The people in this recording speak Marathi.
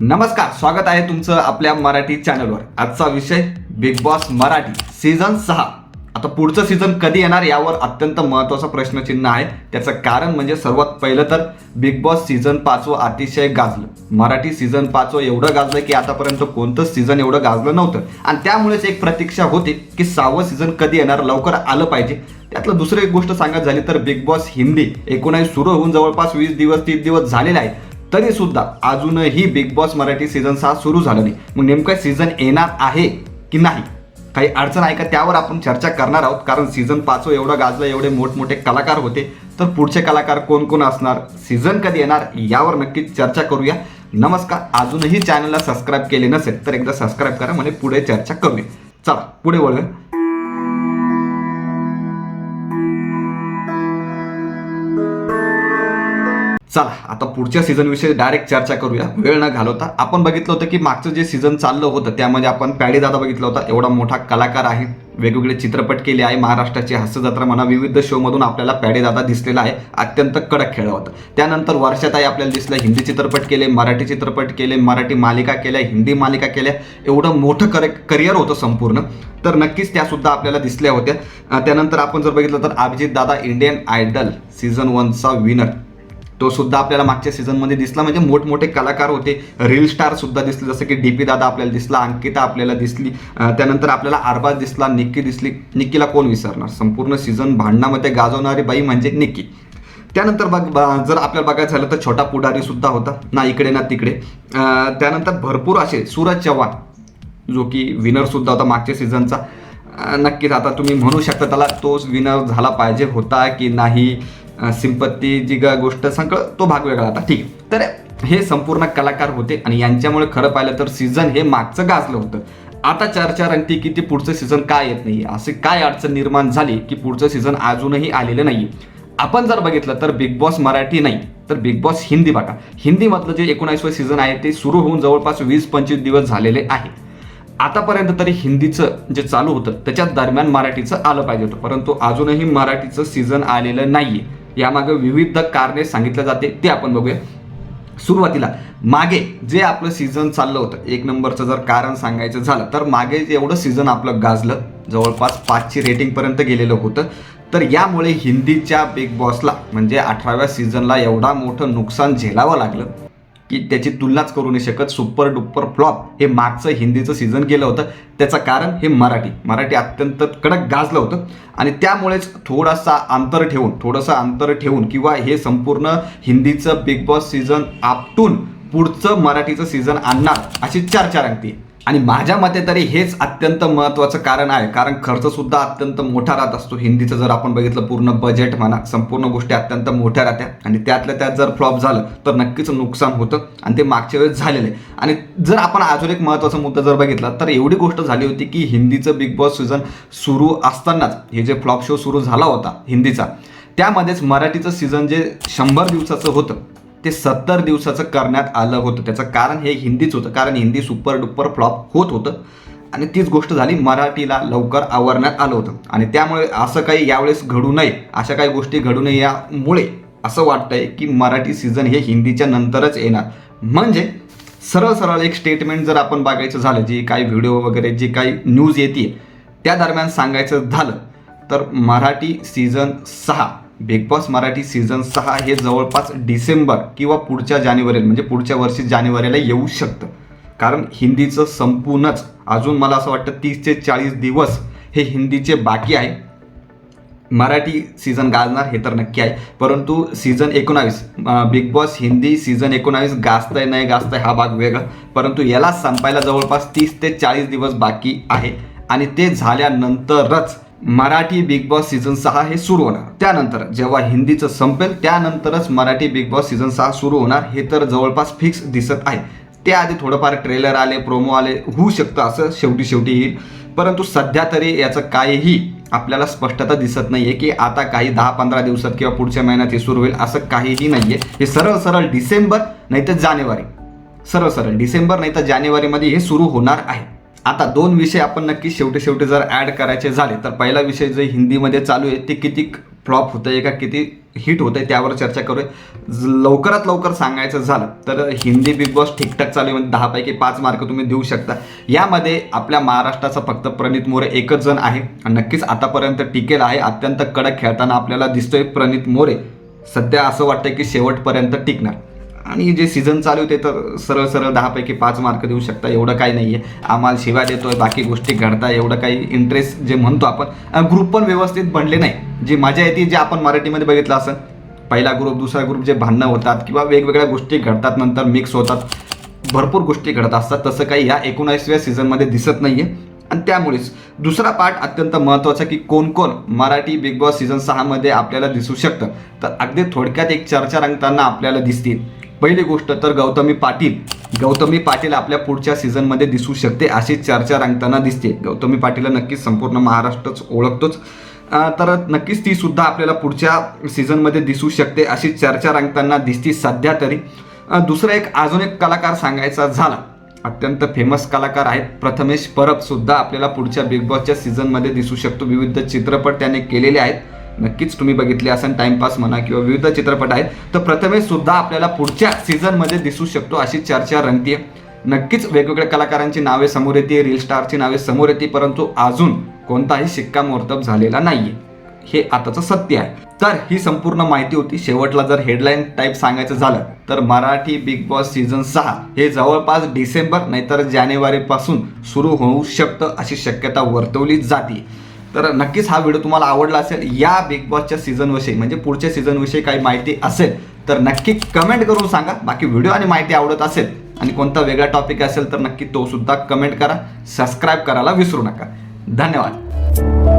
नमस्कार स्वागत आहे तुमचं आपल्या मराठी चॅनलवर. आजचा विषय बिग बॉस मराठी सीझन सहा. आता पुढचं सीझन कधी येणार यावर अत्यंत महत्त्वाचं प्रश्नचिन्ह आहे. त्याचं कारण म्हणजे सर्वात पहिलं तर बिग बॉस सीझन पाचवं अतिशय गाजलं. मराठी सीझन पाचवं एवढं गाजलं की आतापर्यंत कोणतंच सीझन एवढं गाजलं नव्हतं. आणि त्यामुळेच एक प्रतीक्षा होती की सहावं सीझन कधी येणार लवकर आलं पाहिजे. त्यातलं दुसरं एक गोष्ट सांगत झाली तर बिग बॉस हिंदी एकोणावीस सुरू होऊन जवळपास वीस दिवस तीस दिवस झालेला आहे तरी सुद्धा अजूनही बिग बॉस मराठी सीझन सहा सुरू झालं नाही. मग नेमकं सीझन येणार आहे की नाही? काही अडचण आहे का? त्यावर आपण चर्चा करणार आहोत. कारण सीझन पाचवं एवढं गाजलं एवढे मोठमोठे कलाकार होते. तर पुढचे कलाकार कोण कोण असणार? सीझन कधी येणार? यावर नक्कीच चर्चा करूया. नमस्कार. अजूनही चॅनलला सबस्क्राईब केले नसेल तर एकदा सबस्क्राईब करा. म्हणजे पुढे चर्चा करूया. चला पुढे वळूया. चला आता पुढच्या सीझनविषयी डायरेक्ट चर्चा करूया. वेळ न घालवता. आपण बघितलं होतं की मागचं जे सीझन चाललं होतं त्यामध्ये आपण पॅडी दादा बघितला होता. एवढा मोठा कलाकार आहे. वेगवेगळे चित्रपट केले आहे. महाराष्ट्राची हास्यजत्रा म्हणा विविध शोमधून आपल्याला पॅडी दादा दिसलेला आहे. अत्यंत कडक खेळ होता. त्यानंतर वर्षाताई आपल्याला दिसलं हिंदी चित्रपट केले मराठी चित्रपट केले मराठी मालिका केल्या हिंदी मालिका केल्या. एवढं मोठं करे करिअर होतं संपूर्ण. तर नक्कीच त्यासुद्धा आपल्याला दिसल्या होत्या. त्यानंतर आपण जर बघितलं तर अभिजित दादा इंडियन आयडल सीझन वनचा विनर तो सुद्धा आपल्याला मागच्या सीझनमध्ये दिसला. म्हणजे मोठमोठे कलाकार होते. रील स्टार सुद्धा दिसले. जसं की डी पी दादा आपल्याला दिसला. अंकिता आपल्याला दिसली. त्यानंतर आपल्याला अरबाज दिसला. निक्की दिसली. निक्कीला कोण विसरणार? संपूर्ण सीझन भांडणामध्ये गाजवणारी बाई म्हणजे निक्की. त्यानंतर बघ ब- जर आपल्याला बघायचं झालं तर छोटा पुढारी सुद्धा होता. ना इकडे ना तिकडे. त्यानंतर भरपूर असे सूरज चव्हाण जो की विनर सुद्धा होता मागच्या सीझनचा नक्कीच आता तुम्ही म्हणू शकता त्याला तोच विनर झाला पाहिजे होता की नाही. सिंपत्ती जी गोष्ट सगळं तो भाग वेगळा होता. ठीक तर हे संपूर्ण कलाकार होते आणि यांच्यामुळे खरं पाहिलं तर सीझन हे मागचं गाजलं होतं. आता चर्चा रंगती की ते पुढचं सीझन काय येत नाही असे काय अडचण निर्माण झाली की पुढचं सीझन अजूनही आलेलं नाही आपण जर बघितलं तर बिग बॉस मराठी नाही तर बिग बॉस हिंदी बघा. हिंदीमधलं जे एकोणावीसवं सीझन आहे ते सुरू होऊन जवळपास वीस पंचवीस दिवस झालेले आहे. आतापर्यंत तरी हिंदीचं जे चालू होतं त्याच्याच दरम्यान मराठीचं आलं पाहिजे होतं. परंतु अजूनही मराठीचं सीझन आलेलं नाहीये. यामागे विविध कारणे सांगितले जाते ते आपण बघूया. सुरुवातीला मागे जे आपलं सीझन चाललं होतं एक नंबरचं जर कारण सांगायचं झालं तर मागे एवढं सीझन आपलं गाजलं जवळपास पाचची रेटिंगपर्यंत गेलेलं होतं तर यामुळे हिंदीच्या बिग बॉसला म्हणजे अठराव्या सीझनला एवढा मोठं नुकसान झेलावं लागलं. की त्याची तुलनाच करू नाही शकत. सुपर डुपर फ्लॉप हे मागचं हिंदीचं सीझन गेलं होतं. त्याचं कारण हे मराठी. मराठी अत्यंत कडक गाजलं होतं. आणि त्यामुळेच थोडासा अंतर ठेवून थोडंसं अंतर ठेवून किंवा हे संपूर्ण हिंदीचं बिग बॉस सीझन आपटून पुढचं मराठीचं सीझन आणणार अशी चर्चा रंगते आणि माझ्या मते तरी हेच अत्यंत महत्त्वाचं कारण आहे. कारण खर्च सुद्धा अत्यंत मोठा राहत असतो. हिंदीचं जर आपण बघितलं पूर्ण बजेट म्हणा संपूर्ण गोष्टी अत्यंत मोठ्या राहत्या. आणि त्यातल्या त्यात जर फ्लॉप झालं तर नक्कीच नुकसान होतं. आणि ते मागच्या वेळेस झालेलं आहे. आणि जर आपण अजून एक महत्त्वाचा मुद्दा जर बघितला तर एवढी गोष्ट झाली होती की हिंदीचं बिग बॉस सीझन सुरू असतानाच हे जे फ्लॉप शो सुरू झाला होता हिंदीचा त्यामध्येच मराठीचं सीझन जे शंभर दिवसाचं होतं ते सत्तर दिवसाचं करण्यात आलं होतं. त्याचं कारण हे हिंदीच होतं. कारण हिंदी सुपर डुपर फ्लॉप होत होतं. आणि तीच गोष्ट झाली मराठीला लवकर आवरण्यात आलं होतं. आणि त्यामुळे असं काही यावेळेस घडू नये अशा काही गोष्टी घडू नये यामुळे असं वाटतंय की मराठी सीझन हे हिंदीच्या नंतरच येणार. म्हणजे सरळ सरळ एक स्टेटमेंट जर आपण बघायचं झालं जी काही व्हिडिओ वगैरे जी काही न्यूज येते त्या दरम्यान सांगायचं झालं तर मराठी सीझन सहा बिग बॉस मराठी सीझन सहा हे जवळपास डिसेंबर किंवा पुढच्या जानेवारीला म्हणजे पुढच्या वर्षी जानेवारीला येऊ शकतं. कारण हिंदीचं संपूर्णच अजून मला असं वाटतं तीस ते चाळीस दिवस हे हिंदीचे बाकी आहे. मराठी सीझन गाजणार हे तर नक्की आहे. परंतु सीझन एकोणावीस बिग बॉस हिंदी सीझन एकोणावीस गाजतंय नाही गाजतंय हा भाग वेगळा. परंतु याला संपायला जवळपास तीस ते चाळीस दिवस बाकी आहे. आणि ते झाल्यानंतरच मराठी बिग बॉस सीझन सहा हे सुरू होणार. त्यानंतर जेव्हा हिंदीचं संपेल त्यानंतरच मराठी बिग बॉस सीझन सहा सुरू होणार हे तर जवळपास फिक्स दिसत आहे. त्याआधी थोडंफार ट्रेलर आले प्रोमो आले होऊ शकतं असं शेवटी शेवटी येईल. परंतु सध्या तरी याचं काहीही आपल्याला स्पष्टता दिसत नाहीये की आता काही दहा पंधरा दिवसात किंवा पुढच्या महिन्यात हे सुरू होईल असं काहीही नाहीये. हे सरळ सरळ डिसेंबर नाही तर जानेवारी. सरळ सरळ डिसेंबर नाही तर जानेवारीमध्ये हे सुरू होणार आहे. आता दोन विषय आपण नक्की शेवटी शेवटी जर ॲड करायचे झाले तर पहिला विषय जे हिंदीमध्ये चालू आहे ते किती फ्लॉप होतं आहे का किती हिट होतं आहे त्यावर चर्चा करूया. ज- लवकरात लवकर सांगायचं झालं तर हिंदी बिग बॉस ठीकठाक चालू आहे म्हणजे दहापैकी पाच मार्क तुम्ही देऊ शकता. यामध्ये आपल्या महाराष्ट्राचा फक्त प्रणित मोरे एकच जण आहे नक्कीच आतापर्यंत टिकेल आहे अत्यंत कडक खेळताना आपल्याला दिसतोय प्रणित मोरे. सध्या असं वाटतं की शेवटपर्यंत टिकणार. आणि जे सीझन चालू ते तर सरळ सरळ दहापैकी पाच मार्क देऊ शकता एवढं काही नाही आहे आम्हाला शिवाय देतोय बाकी गोष्टी घडता एवढं काही इंटरेस्ट जे म्हणतो आपण ग्रुप पण व्यवस्थित बनले नाही. जी मजा येते जे आपण मराठीमध्ये बघितलं असं पहिला ग्रुप दुसरा ग्रुप जे भांडणं होतात किंवा वेगवेगळ्या गोष्टी घडतात नंतर मिक्स होतात भरपूर गोष्टी घडत असतात तसं काही या एकोणावीसव्या सीझनमध्ये दिसत नाही आहे आणि त्यामुळेच दुसरा पार्ट अत्यंत महत्त्वाचा की कोण कोण मराठी बिग बॉस सीझन सहामध्ये आपल्याला दिसू शकतं. तर अगदी थोडक्यात एक चर्चा रंगताना आपल्याला दिसतील. पहिली गोष्ट तर गौतमी पाटील. गौतमी पाटील आपल्या पुढच्या सीझनमध्ये दिसू शकते अशी चर्चा रंगताना दिसते. गौतमी पाटीलला नक्कीच संपूर्ण महाराष्ट्रच ओळखतोच. तर नक्कीच ती सुद्धा आपल्याला पुढच्या सीझनमध्ये दिसू शकते अशी चर्चा रंगताना दिसती सध्या तरी. दुसरा एक अजून एक कलाकार सांगायचा झाला. अत्यंत फेमस कलाकार आहेत प्रथमेश परब सुद्धा आपल्याला पुढच्या बिग बॉसच्या सीझनमध्ये दिसू शकतो. विविध चित्रपट त्याने केलेले आहेत. नक्कीच तुम्ही बघितले असेल टाइमपास म्हणा किंवा विविध चित्रपट आहेत तर प्रथमेश सुद्धा आपल्याला पुढच्या सीझनमध्ये दिसू शकतो अशी चर्चा रंगतीये. नक्कीच वेगवेगळ्या कलाकारांची नावे समोर येते रील स्टारची नावे समोर येते परंतु अजून कोणताही शिक्कामोर्तब झालेला नाहीये. हे आताचं सत्य आहे. तर ही संपूर्ण माहिती होती. शेवटला जर हेडलाईन टाईप सांगायचं झालं तर मराठी बिग बॉस सीझन सहा हे जवळपास डिसेंबर नाहीतर जानेवारीपासून सुरू होऊ शकतं अशी शक्यता वर्तवली जाते तर नक्कीच हा व्हिडिओ तुम्हाला आवडला असेल. या बिग बॉसच्या सीझनविषयी म्हणजे पुढच्या सीझनविषयी काही माहिती असेल तर नक्की कमेंट करून सांगा. बाकी व्हिडिओ आणि माहिती आवडत असेल आणि कोणता वेगळा टॉपिक असेल तर नक्की तो सुद्धा कमेंट करा. सबस्क्राईब करायला विसरू नका. धन्यवाद.